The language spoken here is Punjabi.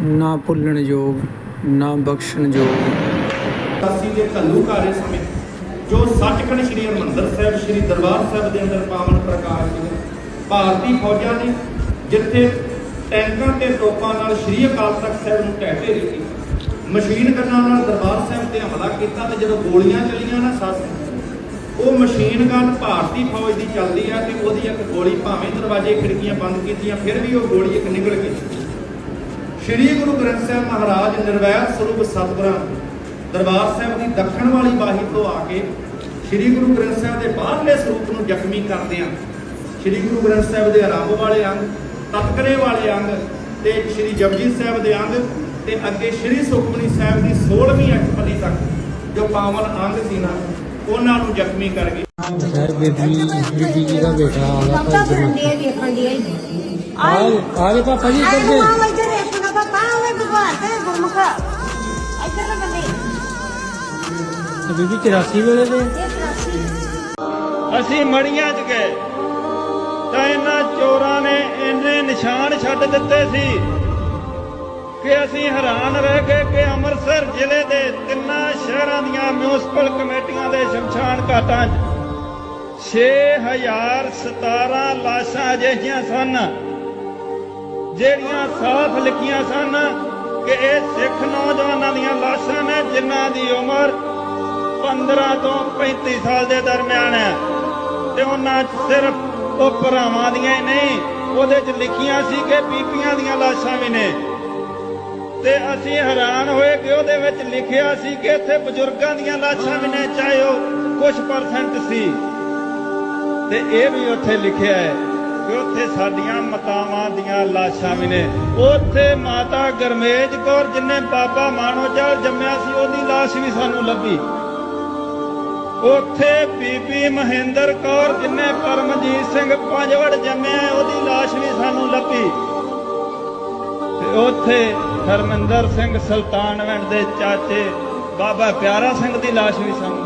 ਨਾ ਭੁੱਲਣ ਯੋਗ, ਨਾ ਬਖਸ਼ਣ ਯੋਗ। ਕਾਸੀ ਦੇ ਘੱਲੂਕਾਰੇ ਸਮੇਂ, ਜੋ ਸੱਚਖੰਡ ਸ੍ਰੀ ਹਰਿਮੰਦਰ ਸਾਹਿਬ, ਸ੍ਰੀ ਦਰਬਾਰ ਸਾਹਿਬ ਦੇ ਅੰਦਰ ਪਾਵਨ ਪ੍ਰਕਾਸ਼ ਜੀ ਭਾਰਤੀ ਫੌਜਾਂ ਨੇ ਜਿੱਥੇ ਟੈਂਕਾਂ ਤੇ ਤੋਪਾਂ ਨਾਲ ਸ੍ਰੀ ਅਕਾਲ ਤਖਤ ਸਾਹਿਬ ਨੂੰ ਢਹਿ ਢੇਰੀ ਕੀਤੀ ਮਸ਼ੀਨ ਗੰਨਾਂ ਨਾਲ ਦਰਬਾਰ ਸਾਹਿਬ ਤੇ ਹਮਲਾ ਕੀਤਾ ਤੇ ਜਦੋਂ ਗੋਲੀਆਂ ਚੱਲੀਆਂ ਨਾ ਸੱਸ, ਉਹ ਮਸ਼ੀਨ ਗਨ ਭਾਰਤੀ ਫੌਜ ਦੀ ਚੱਲਦੀ ਆ ਤੇ ਉਹਦੀ ਇੱਕ ਗੋਲੀ ਭਾਵੇਂ ਦਰਵਾਜ਼ੇ, ਖਿੜਕੀਆਂ ਬੰਦ ਕੀਤੀਆਂ, ਫਿਰ ਵੀ ਉਹ ਗੋਲੀ ਇੱਕ ਨਿਕਲ ਗਈ। ਸ਼੍ਰੀ ਗੁਰੂ ਗ੍ਰੰਥ ਸਾਹਿਬ ਮਹਾਰਾਜ ਨਿਰਵੈਰ ਸਰੂਪ ਸਤਿਗੁਰਾਂ ਦਰਬਾਰ ਸਾਹਿਬ ਦੀ ਦੱਖਣ ਵਾਲੀ ਬਾਹੀ ਤੋਂ ਆ ਕੇ ਸ਼੍ਰੀ ਗੁਰੂ ਗ੍ਰੰਥ ਸਾਹਿਬ ਦੇ ਬਾਹਰਲੇ ਸਰੂਪ ਨੂੰ ਜ਼ਖਮੀ ਕਰਦੇ ਆ ਸ਼੍ਰੀ ਗੁਰੂ ਗ੍ਰੰਥ ਸਾਹਿਬ ਦੇ ਆਰੰਭ ਵਾਲੇ ਅੰਗ ਤਤਕਰੇ ਵਾਲੇ ਅੰਗ ਤੇ ਸ਼੍ਰੀ ਜਪਜੀ ਸਾਹਿਬ ਦੇ ਅੰਗ ਤੇ ਅੱਗੇ ਸ਼੍ਰੀ ਸੁਖਮਨੀ ਸਾਹਿਬ ਦੀ 16ਵੀਂ ਅਠਪਦੀ ਤੱਕ ਜੋ ਪਾਵਨ ਅੰਗ ਸੀ ਨਾ ਉਹਨਾਂ ਨੂੰ ਜ਼ਖਮੀ ਕਰ ਗਏ। ਸਰ ਬੀਬੀ ਬੀਬੀ ਜੀ ਦਾ ਬੇਟਾ ਆ ਗਿਆ ਪਾਪਾ ਬੰਦੇ ਵੇਖਣ ਦੀ ਆ ਆ ਗਏ ਪਾਪਾ ਜੀ ਆਏ ਇੱਧਰ ਦੇ ਮਾਂ ਇੱਧਰ ਦੇਖੋ ਨਾ ਪਾਪਾ ਓਏ ਭਗਵਾਨ ਤੇ ਗੁਰਮੁਖ ਇੱਧਰ ਨਾ ਬੰਦੇ ਤੇ ਬੀਬੀ 84 ਵੇਲੇ ਦੇ ਇਹ ਪ੍ਰਾਸੀ ਅਸੀਂ ਮੜੀਆਂ 'ਚ ਗਏ ਤਾਂ ਇਹਨਾਂ ਚੋਰਾਂ ਨੇ ਇੰਨੇ ਨਿਸ਼ਾਨ ਛੱਡ ਦਿੱਤੇ ਸੀ ਕਿ ਅਸੀਂ ਹੈਰਾਨ ਰਹਿ ਗਏ ਕਿ ਅੰਮ੍ਰਿਤਸਰ ਜ਼ਿਲ੍ਹੇ ਦੇ ਤਿੰਨਾਂ ਸ਼ਹਿਰਾਂ ਦੀਆਂ ਮਿਊਨਿਸਪਲ ਕਮੇਟੀਆਂ ਦੇ ਸ਼ਮਸ਼ਾਨ ਘਾਟਾਂ 'ਚ 6017 ਲਾਸ਼ਾਂ ਅਜਿਹੀਆਂ ਸਨ ਜਿਹੜੀਆਂ ਸਾਫ਼ ਲਿਖੀਆਂ ਸਨ ਕਿ ਇਹ ਸਿੱਖ ਨੌਜਵਾਨਾਂ ਦੀਆਂ ਲਾਸ਼ਾਂ ਨੇ, ਜਿਨ੍ਹਾਂ ਦੀ ਉਮਰ 15 ਤੋਂ 35 ਸਾਲ ਦੇ ਦਰਮਿਆਨ ਹੈ। ਤੇ ਉਹਨਾਂ ਸਿਰਫ ਉਹ ਭਰਾਵਾਂ ਦੀਆਂ ਹੀ ਨਹੀਂ, ਉਹਦੇ 'ਚ ਲਿਖੀਆਂ ਸੀ ਕਿ ਬੀਬੀਆਂ ਦੀਆਂ ਲਾਸ਼ਾਂ ਵੀ ਨੇ। ਤੇ ਅਸੀਂ ਹੈਰਾਨ ਹੋਏ ਕਿ ਉਹਦੇ ਵਿੱਚ ਲਿਖਿਆ ਸੀ ਕਿ ਇੱਥੇ ਬਜ਼ੁਰਗਾਂ ਦੀਆਂ ਲਾਸ਼ਾਂ ਵੀ ਨੇ, ਚਾਹੇ ਉਹ ਕੁਝ ਪਰਸੈਂਟ ਸੀ। ਤੇ ਇਹ ਵੀ ਉੱਥੇ ਲਿਖਿਆ ਹੈ। ਕਿ ਉੱਥੇ ਸਾਡੀਆਂ ਮਾਤਾਵਾਂ ਦੀਆਂ ਲਾਸ਼ਾਂ ਵੀ ਨੇ। ਉੱਥੇ ਮਾਤਾ ਗਰਮੇਜ ਕੌਰ ਜਿਨੇ ਬਾਬਾ ਮਾਣੋਜਲ ਜੰਮਿਆ ਸੀ, ਉਹਦੀ ਲਾਸ਼ ਵੀ ਸਾਨੂੰ ਲੱਭੀ। ਉੱਥੇ ਬੀਬੀ ਮਹਿੰਦਰ ਕੌਰ ਜਿਨੇ ਪਰਮਜੀਤ ਸਿੰਘ ਪੰਜਵੜ ਜੰਮਿਆ ਉਹਦੀ ਲਾਸ਼ ਵੀ ਸਾਨੂੰ ਲੱਭੀ। ਤੇ ਉੱਥੇ ਹਰਮਿੰਦਰ ਸਿੰਘ ਸੁਲਤਾਨਵਿੰਡ ਦੇ ਚਾਚੇ ਬਾਬਾ ਪਿਆਰਾ ਸਿੰਘ ਦੀ ਲਾਸ਼ ਵੀ ਸਾਨੂੰ